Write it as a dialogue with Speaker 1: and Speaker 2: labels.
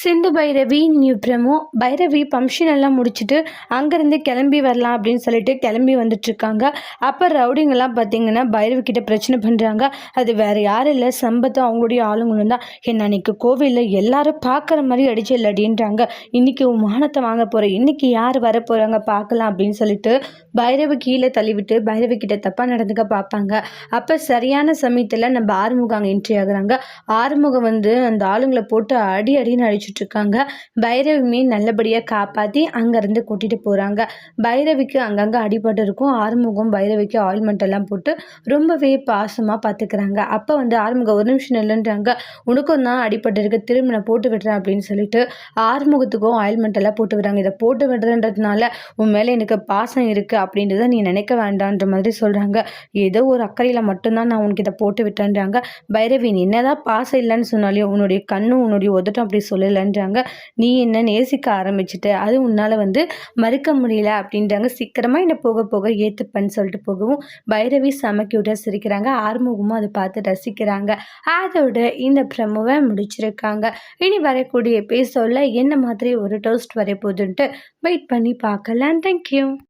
Speaker 1: Sindhu Bhairavi new promo. Bhairavi function எல்லாம் முடிச்சுட்டு அங்கேருந்து கிளம்பி வரலாம் அப்படின்னு சொல்லிட்டு கிளம்பி வந்துட்டுருக்காங்க. அப்போ ரவுடிங்கெல்லாம் பார்த்தீங்கன்னா பைரவி கிட்ட பிரச்சனை பண்ணுறாங்க அது வேறு யாரும் இல்லை. சம்பத்தும் அவங்களுடைய ஆளுங்களும் தான். என்ன அன்றைக்கி கோவிலில் எல்லாரும் பார்க்குற மாதிரி அடிச்சு இல்லை அப்படின்றாங்க இன்றைக்கி மானத்தை வாங்க போகிறேன் இன்றைக்கி யார் வர போகிறாங்க பார்க்கலாம் அப்படின்னு சொல்லிட்டு பைரவி கீழே தள்ளிவிட்டு பைரவி கிட்ட தப்பாக நடந்துக்க பார்ப்பாங்க அப்போ சரியான சமயத்தில் நம்ம ஆறுமுகம் அங்கே என்ட்ரி ஆகுறாங்க. ஆறுமுகம் வந்து அந்த ஆளுங்களை போட்டு அடி அடின்னு அடிச்சு இருக்காங்க பைரவியுமே நல்லபடியாக காப்பாற்றி அங்கேருந்து கூட்டிகிட்டு போகிறாங்க பைரவிக்கு அங்கங்கே அடிபட்டு இருக்கும். ஆறுமுகம் பைரவிக்கு ஆயில்மெண்ட் எல்லாம் போட்டு ரொம்பவே பாசமாக பார்த்துக்கிறாங்க அப்போ வந்து ஆறுமுகம் ஒரு நிமிஷம் இல்லைன்றாங்க உனக்கும் தான் அடிபட்டு திரும்ப நான் போட்டு விடுறேன் அப்படின்னு சொல்லிட்டு ஆறுமுகத்துக்கும் ஆயில்மெண்ட் எல்லாம் போட்டு விடுறாங்க. இதை போட்டு விடுறன்றதுனால உன் மேலே எனக்கு பாசம் இருக்குது அப்படின்றத நீ நினைக்க வேண்டான்ற மாதிரி சொல்கிறாங்க ஏதோ ஒரு அக்கறையில் மட்டும்தான் நான் உனக்கு இதை போட்டு விட்டேன்றாங்க. பைரவி நீ என்னதான் பாசம் இல்லைன்னு சொன்னாலே உன்னுடைய கண்ணும் உன்னுடைய உதட்டம் அப்படி சொல்லலை. இல்லைன்றாங்க. நீ என்ன நேசிக்க ஆரம்பிச்சிட்ட? அது உன்னால் வந்து மறுக்க முடியல அப்படின்றாங்க. சீக்கிரமாக என்னை போக போக ஏற்றுப்பேன்னு சொல்லிட்டு போகவும் பைரவி சமக்கியூட்டாக சிரிக்கிறாங்க. ஆறுமுகமும் அதை பார்த்து ரசிக்கிறாங்க. அதோட இந்த பிரமுவை முடிச்சிருக்காங்க. இனி வரக்கூடிய எபிசோடில் என்ன மாதிரி ஒரு டோஸ்ட் வரைய போகுதுன்ட்டு வெயிட் பண்ணி பார்க்கலாம் தேங்க்யூ